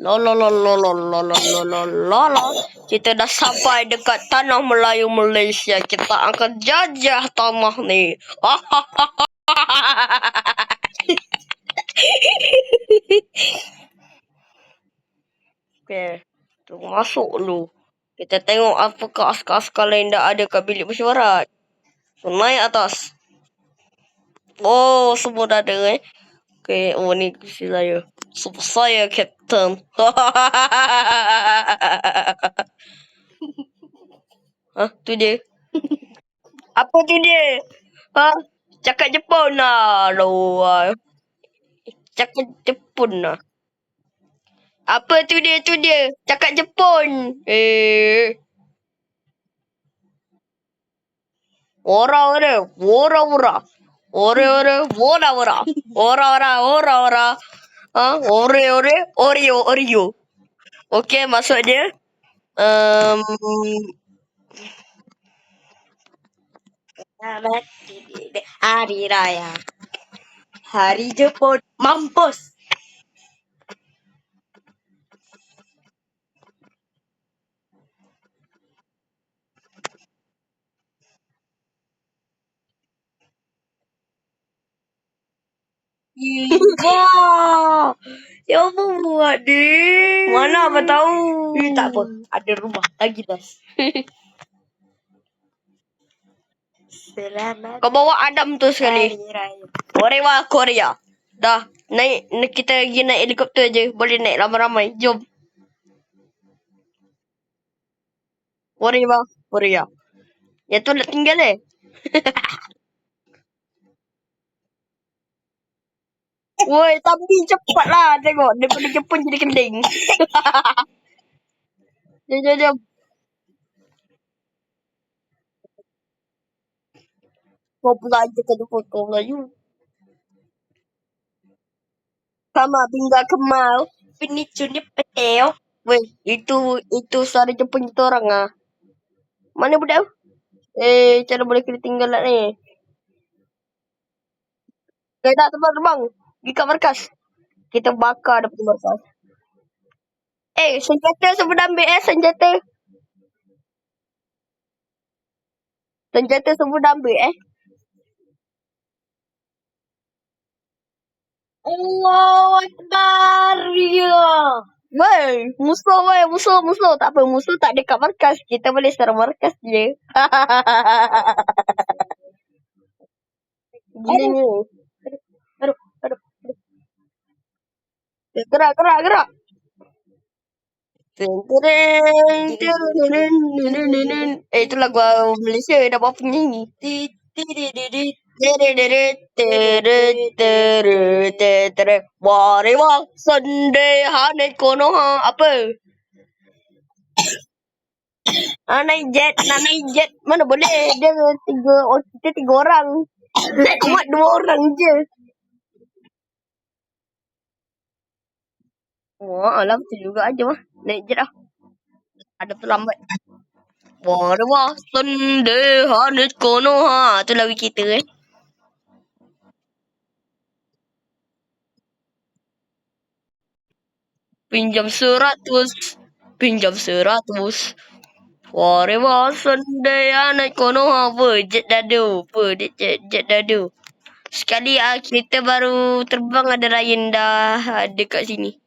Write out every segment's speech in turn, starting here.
Lo lo lo lo lo lo lo lo lo lo lo. Kita dah sampai dekat tanah Melayu Malaysia. Kita akan jajah tanah ni. Okay. Tu masuk dulu. Kita tengok apakah askar-askar lain dah ada kat bilik mesyuarat. So, naik atas. Oh, semua dah ada eh. Okay, oh ni kursi saya. So, saya Captain. ha, tu dia. Apa tu dia? Ha? Cakap Jepun lah. Luar. Cakap Jepun lah. Apa tu dia, tu dia. Cakap Jepun. Eh. Ora ora, ora ora. ஒரே ஒரு ஓரவரா ஓரவரா ஓரவரா uh, ஒரே ஒரே Oreo Oreo. Okey maksudnya um, Selamat Hari Raya. Hari Jepun Mampus. Iba. Ya apa buat ni? Mana apa tahu? Eh, tak apa. Ada rumah lagi das. Selamat. Kau bawa Adam tu sekali. Korea Korea. Dah. Naik na- kita pergi naik helikopter je. Boleh naik ramai-ramai. Jom. Korea Korea. Yang tu nak tinggal eh. Woi, tapi cepatlah tengok. Daripada Jepun jadi kending. jom, jom, jom. Kau pula aja ke Jepun. Kau Melayu. Sama tinggal kemal. Penicunnya petel. Weh, itu itu suara Jepun kita orang ah. Mana budak? Eh, cara boleh kena tinggal lah ni. Eh, tak terbang-terbang. Pergi kat markas. Kita bakar depan markas. Eh, senjata semua dah ambil eh, senjata. Senjata semua dah ambil eh. Allahu Akbar. Ya. Weh, musuh weh, musuh, musuh. Tak apa, musuh tak dekat markas. Kita boleh serang markas je. Gila Gerak, gerak, gerak. Eh, itu lagu Malaysia. Dah buat penyanyi. Mari wak sendai hanai konoha. Apa? Anai jet, anai jet. Mana boleh? Dia tiga, oh, kita tiga orang. Kuat dua orang je. Wah, alam tu juga aja mah. Naik jet lah. Ada terlambat. Wah, ada wah. Sunday, hane kono ha. Tu lagu kita eh. Pinjam seratus. Pinjam seratus. Wari wah Sunday anak kono apa jet dadu. Jet jet, jet dadu. Sekali ah kita baru terbang ada Ryan dah ada kat sini.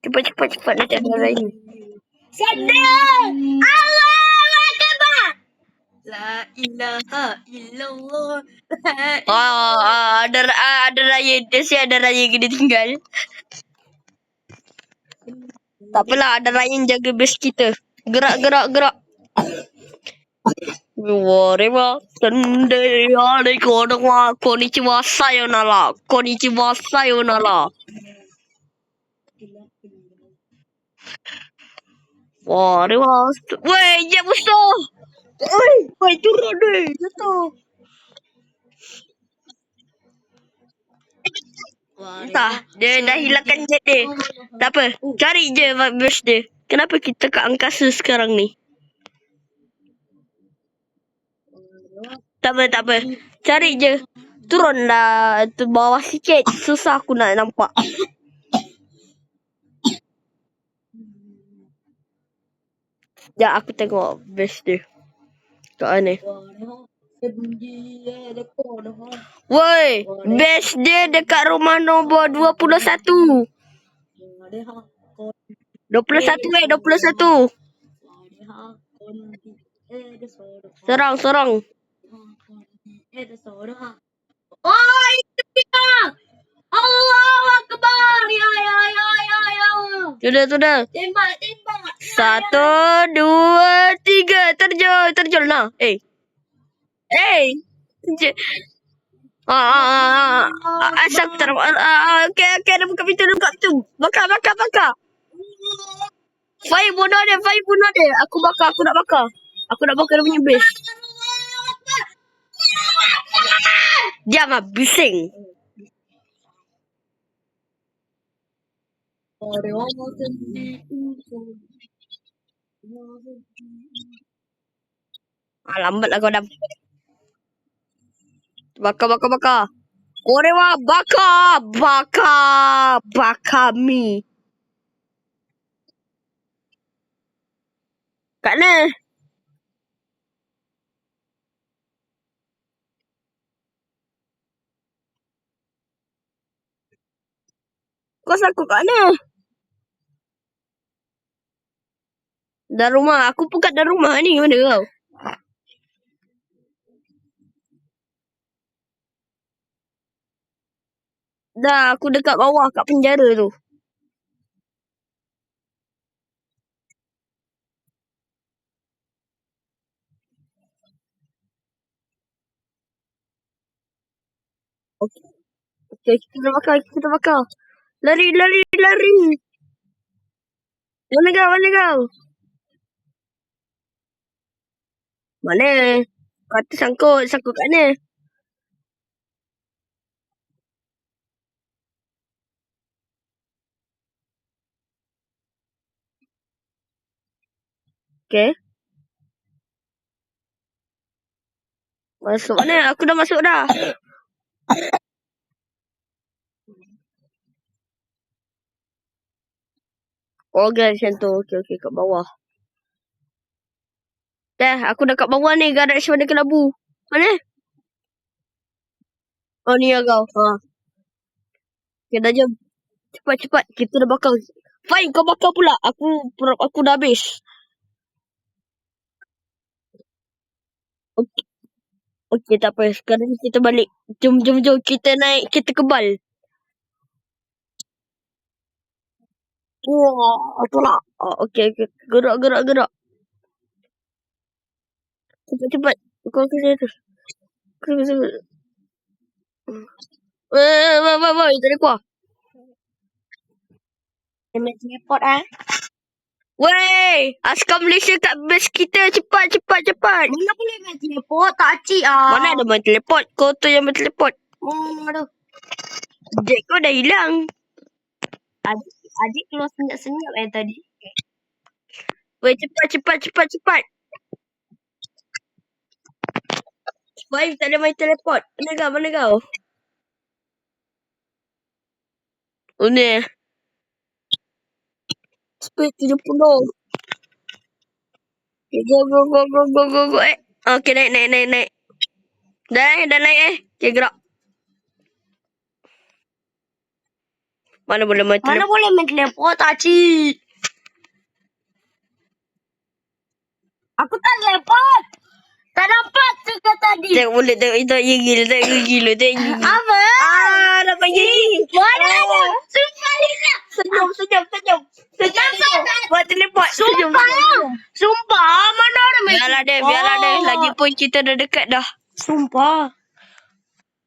Cepat cepat cepat nanti ada Ryan. Sunday! Allah Akbar! La ilaha illallah. Ah, ah, ada ah, ada raya dia si ada raya kena tinggal. Tak apalah ada raya yang jaga base kita. Gerak gerak gerak. Warima Sunday hari kono wa konnichiwa sayonara konnichiwa sayonara. Warima Weh, jet musuh. Weh, weh turun deh. Jatuh. Entah, dia dah hilangkan jet dia. Tak apa, cari je bus dia. Kenapa kita kat angkasa sekarang ni? Tak apa, tak apa. Cari je. Turunlah tu bawah sikit. Susah aku nak nampak. Ya, aku tengok best dia. Kat mana? Woi, best dia dekat rumah nombor 21. 21 eh, 21. Serang, serang. Oh, itu dia. Allah Akbar. Ya, ya, ya, ya, ya. Sudah, sudah. Tembak, tembak. Satu, dua, tiga. Terjun, terjun lah. Eh. Eh. Je- Ah, ah, ah, ah, asap ter... Ah, ah, okey, okey. Dia buka pintu, dia buka pintu. Bakar, bakar, bakar. Fai bunuh dia, Fai bunuh dia. Aku bakar, aku nak bakar. Aku nak bakar dia punya base. Diam lah, bising. Ah, lambat lah kau dah. Bakar, bakar, bakar. Kore wa bakar, bakar, bakar mi. Kat mana? Kau sakut kat mana? Dalam rumah. Aku pun kat dalam rumah ni. Mana kau? Dah, aku dekat bawah kat penjara tu. Okey, okay, kita bakar, kita bakar. Lari, lari, lari. Mana kau, mana kau? Mana? Kata sangkut, sangkut kat mana? Okay. Masuk mana? Aku dah masuk dah. Oh, okay, macam tu. Okay, okay, kat bawah. Dah, aku dah kat bawah ni. Garaj mana kelabu. Mana? Oh, ni lah kau. Ha. Okay, dah jom. Cepat, cepat. Kita dah bakar. Fine, kau bakar pula. Aku aku dah habis. Okey, okay, tak apa. Sekarang kita balik. Jom, jom, jom. Kita naik kereta kebal. Wah, tolak. Oh, okey, okey. Gerak, gerak, gerak. Cepat, cepat. Kau ke situ. Kau ke situ. Eh, wah, wah, wah. Tak ada kuah. Main teleport ah. Wey, askar Malaysia kat base kita. Cepat, cepat, cepat. Mana boleh main teleport? Tak cik ah. Mana ada main teleport? Kau tu yang main teleport. Hmm, aduh. Jack kau dah hilang. Adik, adik keluar senyap-senyap eh tadi. Wey, cepat, cepat, cepat, cepat. Five tak ada main teleport. Mana kau, mana kau? Oh ni. Speed 70. Okay, go, go, go, go, go, go, go. Eh. Okay, naik, naik, naik, naik. Dah naik, dah naik eh. Okay, gerak. Mana boleh main Mana teleport? boleh main teleport tak cik? Aku tak teleport. Nampak juga tadi. Tengok boleh tengok itu gigil, tengok gigil, tengok gigil. Apa? Ah, dapat gigil. Mana Ah. ada? Sumpah Lina. Senyum, senyum, senyum. Senyum, senyum. Buat teleport. Sumpah. senyum. Sumpah. Mana ada main Biarlah deh, biarlah deh. Lagipun kita dah dekat dah. Sumpah.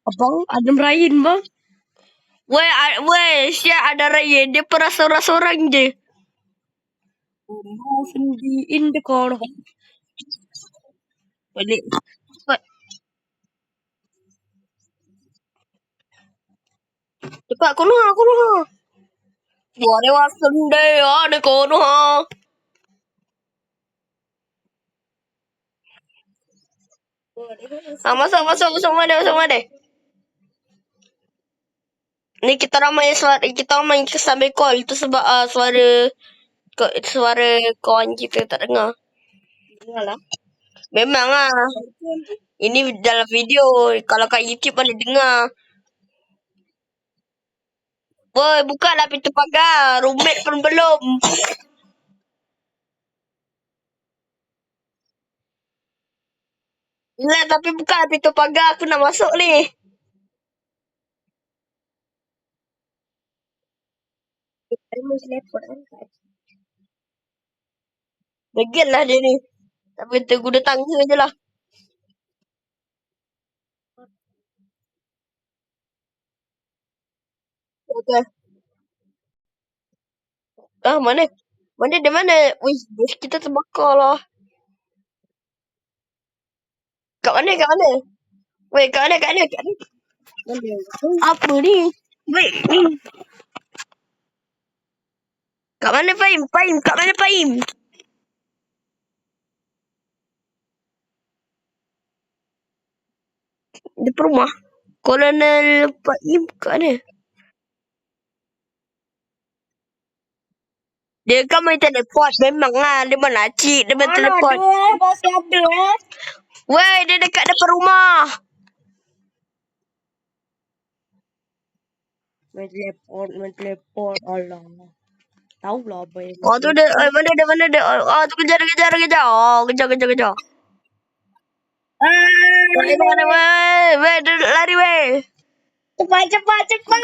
Abang, ada Ryan bang. Weh, weh, siap ada Ryan. Dia pernah seorang-seorang je. In the corner. Balik. Cepat. Cepat, kono ha, kono ha. Wah, dia Sunday ha, dia kono ha. Ah, masuk, masuk, masuk mana, masuk mana. Ni kita orang main suara kita orang main sambil call tu sebab uh, suara suara kawan kita tak dengar. Dengar lah. Memang lah. Ini dalam video. Kalau kat YouTube mana dengar. Woi, bukalah pintu pagar. Roommate pun belum. Lah, tapi buka pintu pagar. Aku nak masuk ni. Degil lah dia ni. Tapi tunggu dia tangga je lah. Ah, mana? Mana dia mana? Wih, bus kita terbakar lah. Kat mana? Kat mana? Weh, kat mana? Kat mana? Kat mana? Apa ni? Weh, ni. Kat mana Fahim? Fahim, kat mana Fahim? Di rumah. Kolonel Fahim kat mana? Dia kan main teleport. Memang lah. Dia mana cik. Dia main teleport. Mana ada eh. Masih ada eh. Weh, dia dekat depan rumah. Main teleport, main teleport. Alah. Tahu lah apa yang. Oh, tu dia. Eh, mana dia? Mana dia? Oh, tu kejar, kejar, kejar. Oh, kejar, kejar, kejar. Ah, mana, weh. Weh, dia lari, weh. cepat, cepat, cepat.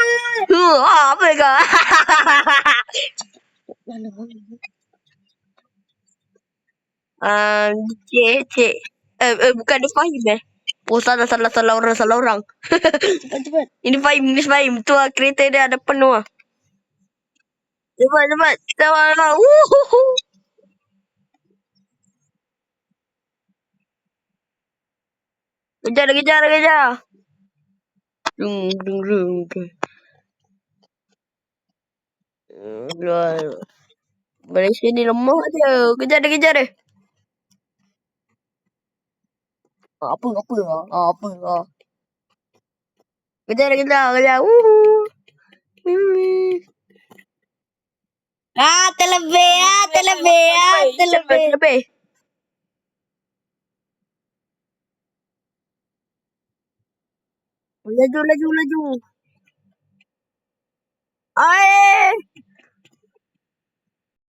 Huh, ah, apa kau? Mana. Um, cik, cik. Eh, eh, bukan dia Fahim eh. Oh, salah, salah, salah orang, salah orang. Cepat, cepat. Ini Fahim, ini Fahim. Tu lah, kereta dia ada penuh lah. Cepat, cepat. Cepat, cepat. Wuhuhu. Kejar, kejar, kejar. Dung, dung, dung. Aduh. Malaysia ni lemah je. Kejar dia, kejar dia. Ah, Apa, apa lah. Ah, Apa lah. Kejar dia, kejar, kejar. Wuhu. Mimi. Ah, terlebih ah, terlebih ah, terlebih. Terlebih. Laju, laju, laju. Air.